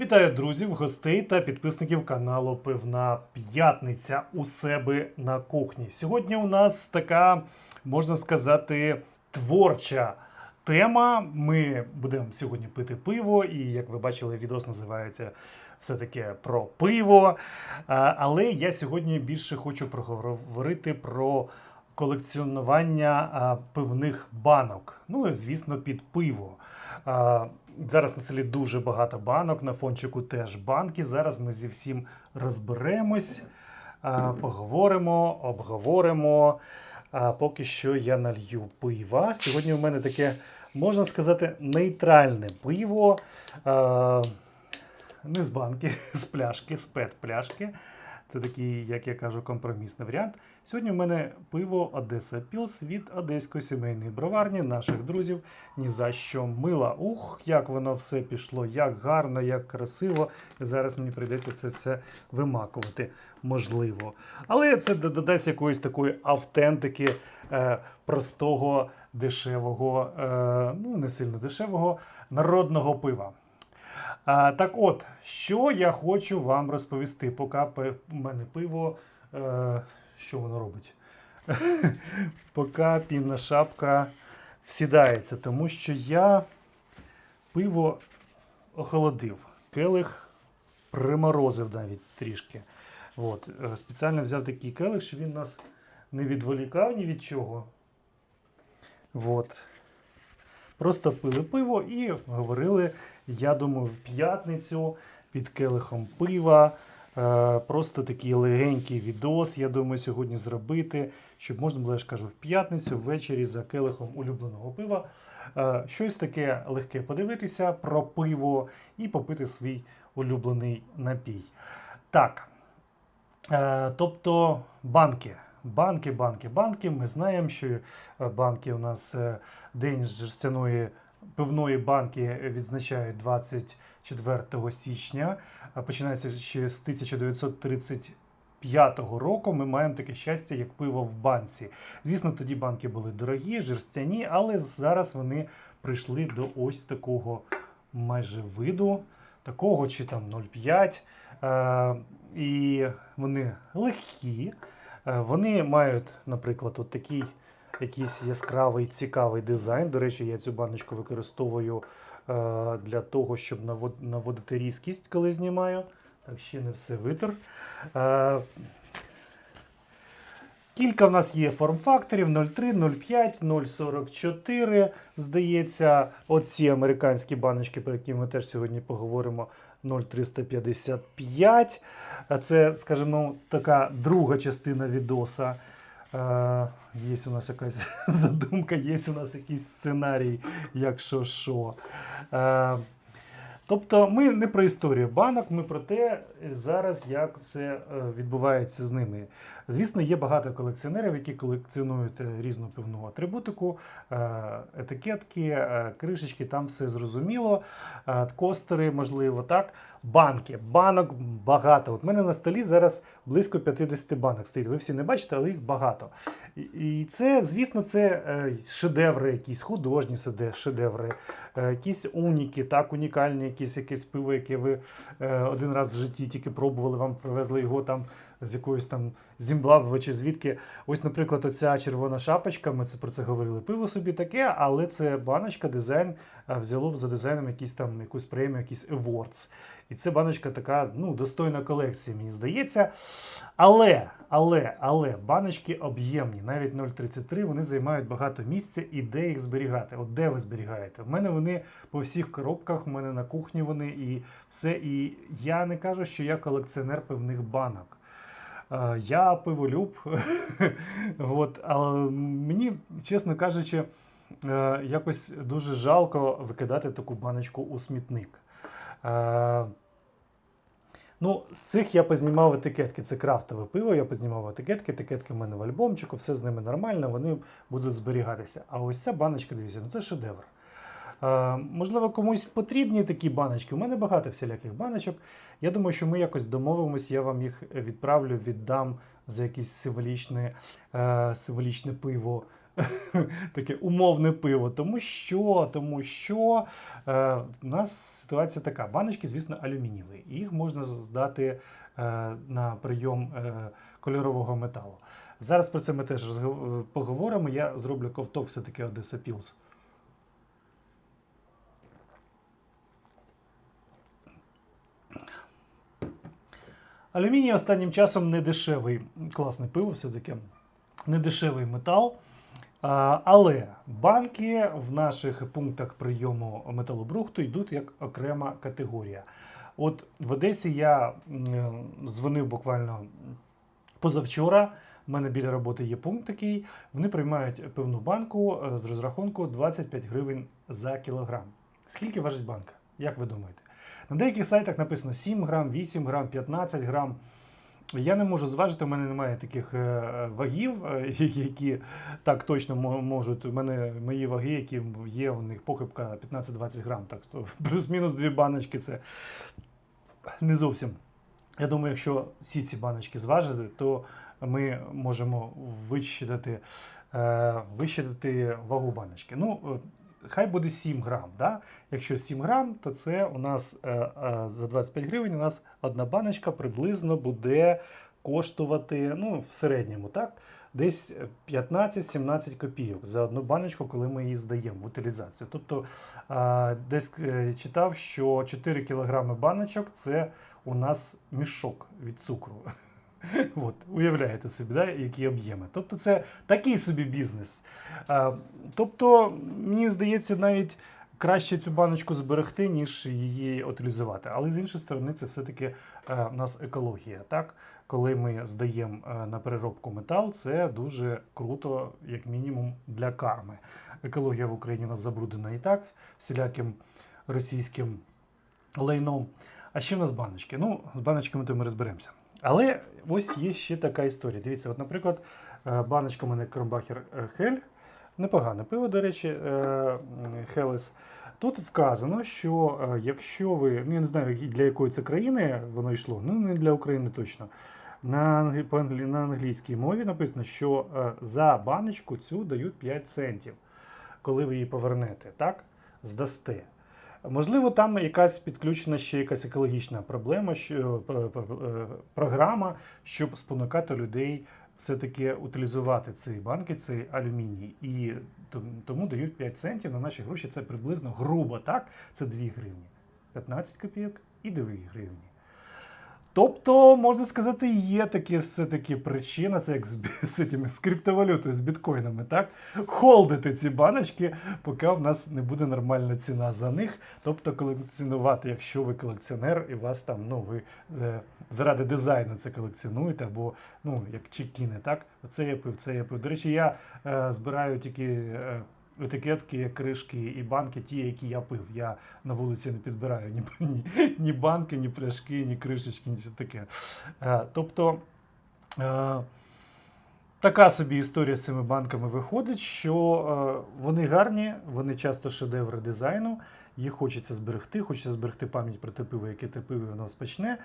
Вітаю друзів, гостей та підписників каналу Пивна П'ятниця у себе на кухні. Сьогодні у нас така, можна сказати, творча тема. Ми будемо сьогодні пити пиво, і як ви бачили, відос називається все-таки про пиво. Але я сьогодні більше хочу проговорити про колекціонування пивних банок. Ну і звісно, під пиво. Зараз на селі дуже багато банок, на фончику теж банки. Зараз ми зі всім розберемось, поговоримо, обговоримо. А поки що я налью пива. Сьогодні у мене таке, можна сказати, нейтральне пиво. Не з банки, з пляшки, з пет-пляшки. Це такий, як я кажу, компромісний варіант. Сьогодні в мене пиво Одеса Пілс від одеської сімейної броварні, наших друзів. Ні за що мила. Ух, як воно все пішло, як гарно, як красиво. Зараз мені прийдеться все це вимакувати, можливо. Але це додасть якоїсь такої автентики е, простого, дешевого, е, ну не сильно дешевого, народного пива. А, так от, що я хочу вам розповісти, поки у мене пиво. Е, що воно робить? поки пінна шапка всідається, тому що я пиво охолодив, келих приморозив навіть трішки. От, е, спеціально взяв такий келих, щоб він нас не відволікав ні від чого. От. Просто пили пиво і говорили, я думаю, в п'ятницю під келихом пива. Е, Просто такий легенький відос, я думаю, сьогодні зробити, щоб можна було, я ж кажу, в п'ятницю ввечері за келихом улюбленого пива. е, Щось таке легке подивитися про пиво і попити свій улюблений напій. Так. Е, Тобто банки. Банки, банки, банки. Ми знаємо, що банки у нас День жерстяної пивної банки відзначають 24 січня. Починається ще з 1935 року. Ми маємо таке щастя, як пиво в банці. Звісно, тоді банки були дорогі, жерстяні, але зараз вони прийшли до ось такого майже виду, такого чи там 0,5. Е, і вони легкі. Е, Вони мають, наприклад, от такий якийсь яскравий, цікавий дизайн. До речі, я цю баночку використовую е, для того, щоб наводити різкість, коли знімаю. Так, ще не все витер. Е, Кілька в нас є форм-факторів 0,3, 0,5, 0,44. Здається, оці американські баночки, про які ми теж сьогодні поговоримо, 0,355. Це, скажімо, така друга частина відоса. Є у нас якась задумка, є у нас якийсь сценарій, якщо що. Тобто ми не про історію банок, ми про те е, зараз, як все е, відбувається з ними. Звісно, є багато колекціонерів, які колекціонують е, різну пивну атрибутику, етикетки, кришечки, там все зрозуміло. Костери, можливо, так. Банки. Банок багато. От мене на столі зараз близько 50 банок стоїть. Ви всі не бачите, але їх багато. І- це, звісно, це е, шедеври, якісь художні шедеври, е, якісь уніки, так, унікальні, якісь якесь пиво, яке ви е, один раз в житті тільки пробували, вам привезли його там з якоїсь там Зімбабве чи звідки. Ось, наприклад, оця червона шапочка, ми це про це говорили. Пиво собі таке, але це баночка, дизайн взяло б за дизайном якісь там якусь премію, якийсь awards. І це баночка така, ну, достойна колекції, мені здається. Але, але, але баночки об'ємні, навіть 0,33, вони займають багато місця і де їх зберігати. От де ви зберігаєте? В мене вони по всіх коробках, в мене на кухні вони і все. І я не кажу, що я колекціонер пивних банок. Е, Я пиволюб, От, але мені, чесно кажучи, е, якось дуже жалко викидати таку баночку у смітник. Ну, з цих я познімав етикетки. Це крафтове пиво, я познімав етикетки, етикетки в мене в альбомчику, все з ними нормально, вони будуть зберігатися. А ось ця баночка, дивіться, ну це шедевр. Е, можливо, комусь потрібні такі баночки. У мене багато всіляких баночок. Я думаю, що ми якось домовимося, я вам їх відправлю, віддам за якесь символічне, е, символічне пиво таке умовне пиво. Тому що, тому що е, у нас ситуація така: баночки, звісно, алюмінієві. Їх можна здати е, на прийом е, кольорового металу. Зараз про це ми теж поговоримо. Я зроблю ковток все-таки Одеса Пілс. Алюміній останнім часом не дешевий, класне пиво, все-таки не дешевий метал. Але банки в наших пунктах прийому металобрухту йдуть як окрема категорія. От в Одесі я дзвонив буквально позавчора. У мене біля роботи є пункт такий. Вони приймають пивну банку е, з розрахунку 25 гривень за кілограм. Скільки важить банка? Як ви думаєте? На деяких сайтах написано 7 грам, 8 грам, 15 грам. Я не можу зважити, у мене немає таких е, вагів, е, які так точно можуть. У мене мої ваги, які є, у них похибка 15-20 грам. Так то плюс-мінус дві баночки це не зовсім. Я думаю, якщо всі ці баночки зважити, то ми можемо вичитати, е, вичитати вагу баночки. Ну, хай буде 7 грам. Да? Якщо 7 грам, то це у нас е, е, за 25 гривень у нас одна баночка приблизно буде коштувати ну, в середньому, так? Десь 15-17 копійок за одну баночку, коли ми її здаємо в утилізацію. Тобто е, десь читав, що 4 кілограми баночок це у нас мішок від цукру. От, уявляєте собі, да, які об'єми. Тобто це такий собі бізнес. А, тобто, мені здається, навіть краще цю баночку зберегти, ніж її утилізувати. Але з іншої сторони, це все-таки е, у нас екологія. Так? Коли ми здаємо е, на переробку метал, це дуже круто, як мінімум, для карми. Екологія в Україні у нас забруднена і так, всіляким російським лайном. А ще в нас баночки. Ну, з баночками то ми розберемося. Але ось є ще така історія. Дивіться, от, наприклад, е, баночка у мене Кромбахер е, Хель. Непогане пиво, до речі, е, Хелес. Тут вказано, що якщо ви, ну я не знаю, для якої це країни воно йшло, ну не для України точно. На, на англійській мові написано, що за баночку цю дають 5 центів, коли ви її повернете, так? Здасте. Можливо, там якась підключена ще якась екологічна проблема, що, про- е, програма, щоб спонукати людей все-таки утилізувати ці банки, цей алюміній. І тому дають 5 центів на наші гроші. Це приблизно грубо, так? Це 2 гривні. 15 копійок і 2 гривні. Тобто, можна сказати, є такі все-таки причина, це як з, з, цими, з криптовалютою, з біткоїнами, так? Холдити ці баночки, поки в нас не буде нормальна ціна за них. Тобто колекціонувати, якщо ви колекціонер і вас там, ну, ви е, заради дизайну це колекціонуєте, або ну, як чекіни, так? Оце я пив, це я пив. До речі, я е, збираю тільки. Е, Етикетки, кришки і банки, ті, які я пив. Я на вулиці не підбираю ні, ні, ні банки, ні пляшки, ні кришечки, ні що таке. Е, тобто е, така собі історія з цими банками виходить, що е, вони гарні, вони часто шедеври дизайну, їх хочеться зберегти, хочеться зберегти пам'ять про те пиво, яке те пиво воно спочне.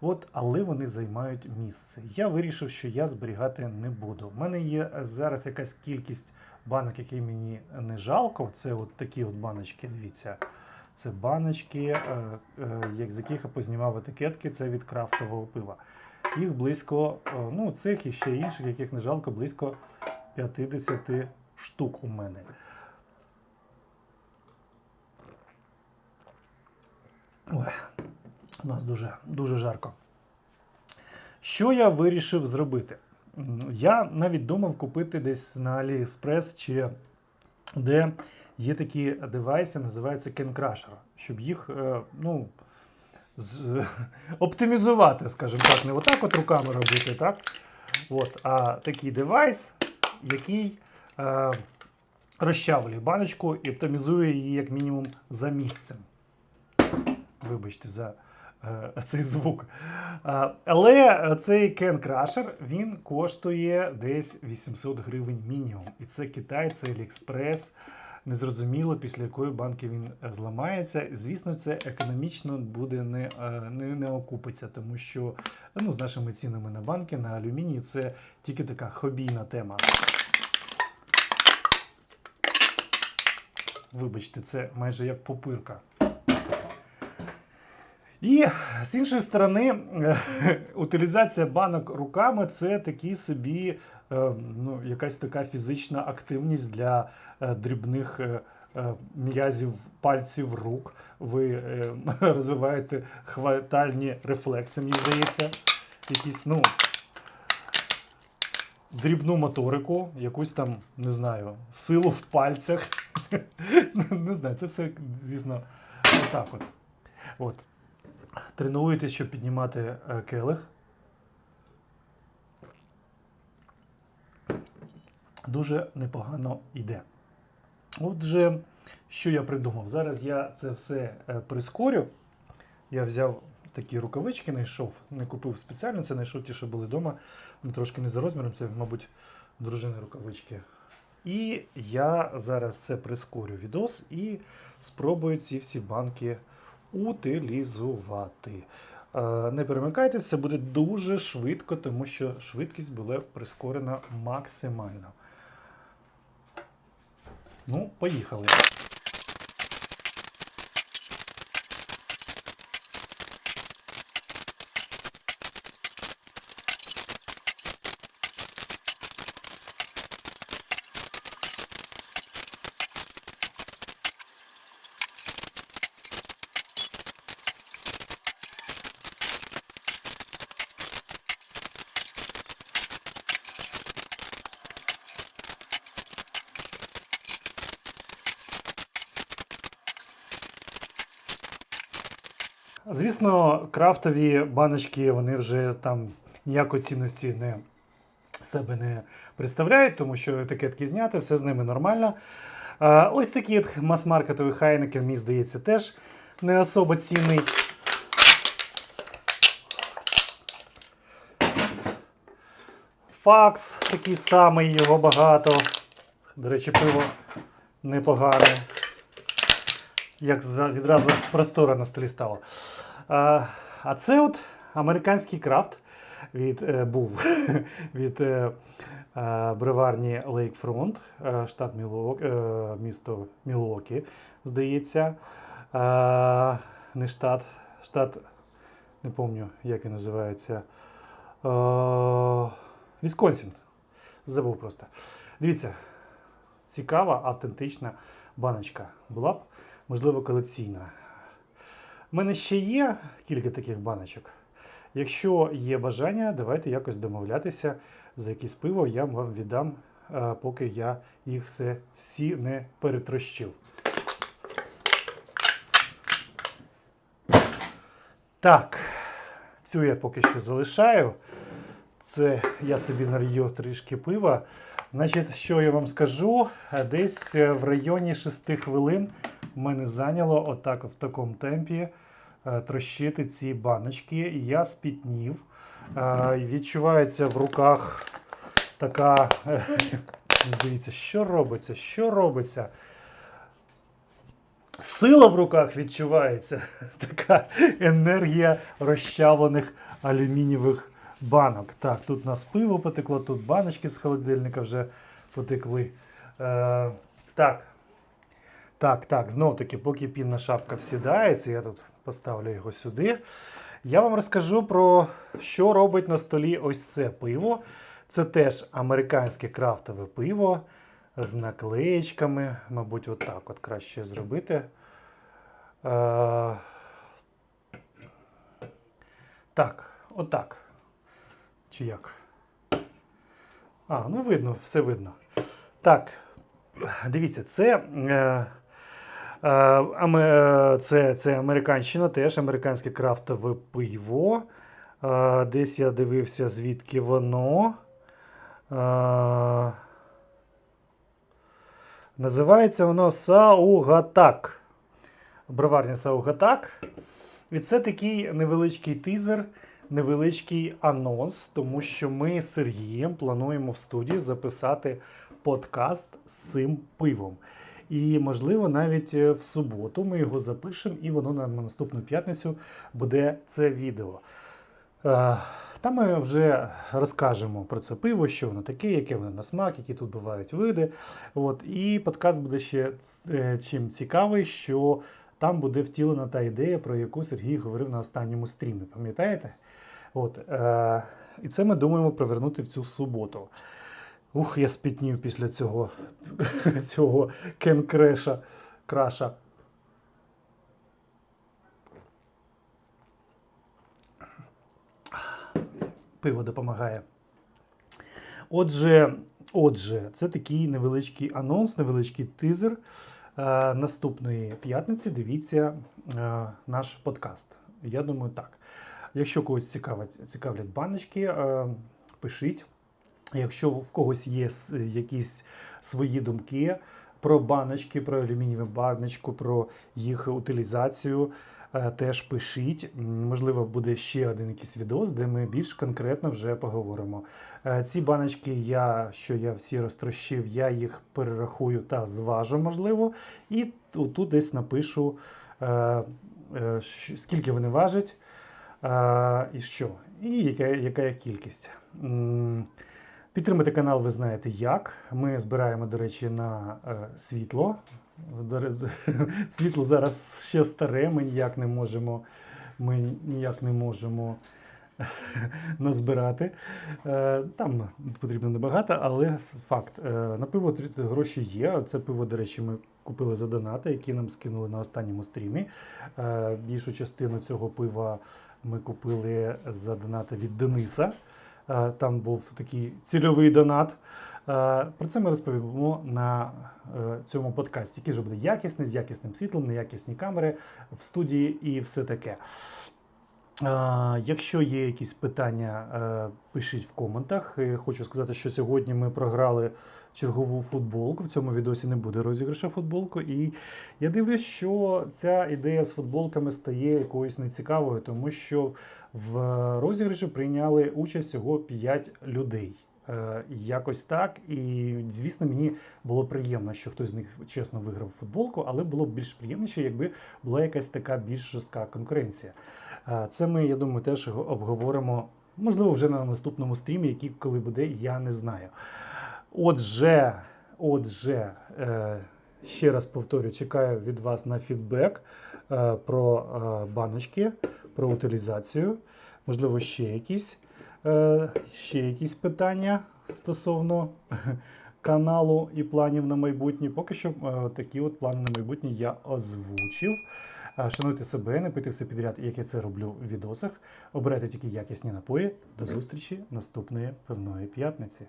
От, але вони займають місце. Я вирішив, що я зберігати не буду. У мене є зараз якась кількість банок, які мені не жалко. Це от такі от баночки, дивіться. Це баночки, е, е, з яких я познімав етикетки, це від крафтового пива. Їх близько, е, ну, цих і ще інших, яких не жалко, близько 50 штук у мене. Ой, у нас дуже, дуже жарко. Що я вирішив зробити? Я навіть думав купити десь на AliExpress чи де є такі девайси, називаються Can щоб їх е, ну, з, оптимізувати, скажімо так, не отак от руками робити, так? От, а такий девайс, який е, розчавлює баночку і оптимізує її як мінімум за місцем. Вибачте за цей звук. Е, але цей Кен Крашер він коштує десь 800 гривень мінімум. І це Китай, це Аліекспрес. Незрозуміло, після якої банки він е, зламається. Звісно, це економічно буде не, е, не, не окупиться, тому що ну, з нашими цінами на банки, на алюміній, це тільки така хобійна тема. Вибачте, це майже як попирка. І з іншої сторони, утилізація банок руками це такий собі е, ну, якась така фізична активність для е, дрібних е, м'язів пальців рук. Ви розвиваєте хватальні рефлекси, мені здається. Якісь, ну, дрібну моторику, якусь там, не знаю, силу в пальцях. Не знаю, це все, звісно, отак от. от. Тренуєтесь, щоб піднімати е, келих. Дуже непогано йде. Отже, що я придумав? Зараз я це все е, прискорю. Я взяв такі рукавички, знайшов, не купив спеціально, це знайшов ті, що були вдома. Вони трошки не за розміром, це, мабуть, дружини рукавички. І я зараз це прискорю відос і спробую ці всі банки утилізувати. Е, Не перемикайтеся, це буде дуже швидко, тому що швидкість була прискорена максимально. Ну, поїхали. Звісно, крафтові баночки вони вже там ніякої цінності не себе не представляють, тому що етикетки зняти, все з ними нормально. Ось такий мас-маркетовий хайнекен, мені здається, теж не особо цінний. Факс такий самий, його багато. До речі, пиво непогане. Як відразу простора на столі стало. А, це от американський крафт від, е, був від е, бреварні е, штат Мілуок, е, місто Мілуокі, здається. Не штат, штат, не пам'ятаю, як він називається. Вісконсін. Забув просто. Дивіться, цікава, автентична баночка була б, можливо, колекційна. У мене ще є кілька таких баночок. Якщо є бажання, давайте якось домовлятися за якесь пиво, я вам віддам, е, поки я їх все всі не перетрощив. Так, цю я поки що залишаю. Це я собі налью трішки пива. Значить, що я вам скажу? Десь е, в районі 6 хвилин в мене зайняло отак в такому темпі трощити ці баночки. Я спітнів. Е, Відчувається в руках така. е, Дивіться, що робиться, що робиться. Сила в руках відчувається. Така енергія розчавлених алюмінієвих банок. Так, тут у нас пиво потекло, тут баночки з холодильника вже потекли. Е, так. Так, так, знов таки, поки пінна шапка всідається, я тут поставлю його сюди. Я вам розкажу про що робить на столі ось це пиво. Це теж американське крафтове пиво з наклеєчками. Мабуть, отак от краще зробити. Е, так, отак. Чи як? А, ну видно, все видно. Так, дивіться, це. Е, це, це американщина, теж американське крафтове пиво. Е, десь я дивився, звідки воно. Е, називається воно Саугатак. Броварня Саугатак. І це такий невеличкий тизер, невеличкий анонс, тому що ми з Сергієм плануємо в студії записати подкаст з цим пивом. І, можливо, навіть е, в суботу ми його запишемо, і воно на наступну п'ятницю буде це відео. Е, Там ми вже розкажемо про це пиво, що воно таке, яке воно на смак, які тут бувають види. От. І подкаст буде ще е, чим цікавий, що там буде втілена та ідея, про яку Сергій говорив на останньому стрімі. Пам'ятаєте? От, е, і це ми думаємо привернути в цю суботу. Ух, я спітнів після цього, цього кенкреша краша. Пиво допомагає. Отже, отже, це такий невеличкий анонс, невеличкий тизер. Е, наступної п'ятниці дивіться е, наш подкаст. Я думаю, так. Якщо когось цікавить, цікавлять баночки, е, пишіть. Якщо в когось є якісь свої думки про баночки, про алюмінієву баночку, про їх утилізацію, е, теж пишіть. Можливо, буде ще один якийсь відос, де ми більш конкретно вже поговоримо. Е, Ці баночки, я, що я всі розтрощив, я їх перерахую та зважу, можливо. І тут десь напишу, е, скільки вони важать. І що? І яка, яка кількість. Підтримати канал ви знаєте як. Ми збираємо, до речі, на е, світло. Світло зараз ще старе, ми ніяк не можемо, ми ніяк не можемо назбирати. Е, Там потрібно небагато, але факт. Е, На пиво гроші є. Це пиво, до речі, ми купили за донати, які нам скинули на останньому стрімі. Більшу частину цього пива ми купили за донати від Дениса. Е, Там був такий цільовий донат. Е, Про це ми розповімо на е, цьому подкасті, який же буде якісний, з якісним світлом, неякісні камери в студії і все таке. Якщо є якісь питання, пишіть в коментах. Хочу сказати, що сьогодні ми програли чергову футболку. В цьому відосі не буде розіграша футболку. І я дивлюсь, що ця ідея з футболками стає якоюсь нецікавою, тому що в розіграші прийняли участь всього 5 людей. Е, Якось так. І звісно, мені було приємно, що хтось з них чесно виграв футболку, але було б більш приємніше, якби була якась така більш жорстка конкуренція. Е, Це ми, я думаю, теж обговоримо, можливо, вже на наступному стрімі, який коли буде, я не знаю. Отже, отже, е, ще раз повторю, чекаю від вас на фідбек про е, баночки, про утилізацію, можливо, ще якісь, е, ще якісь питання стосовно каналу і планів на майбутнє. Поки що е, такі от плани на майбутнє я озвучив. Е, Шануйте себе, не пийте все підряд, як я це роблю в відосах. Обирайте тільки якісні напої. До зустрічі наступної певної п'ятниці.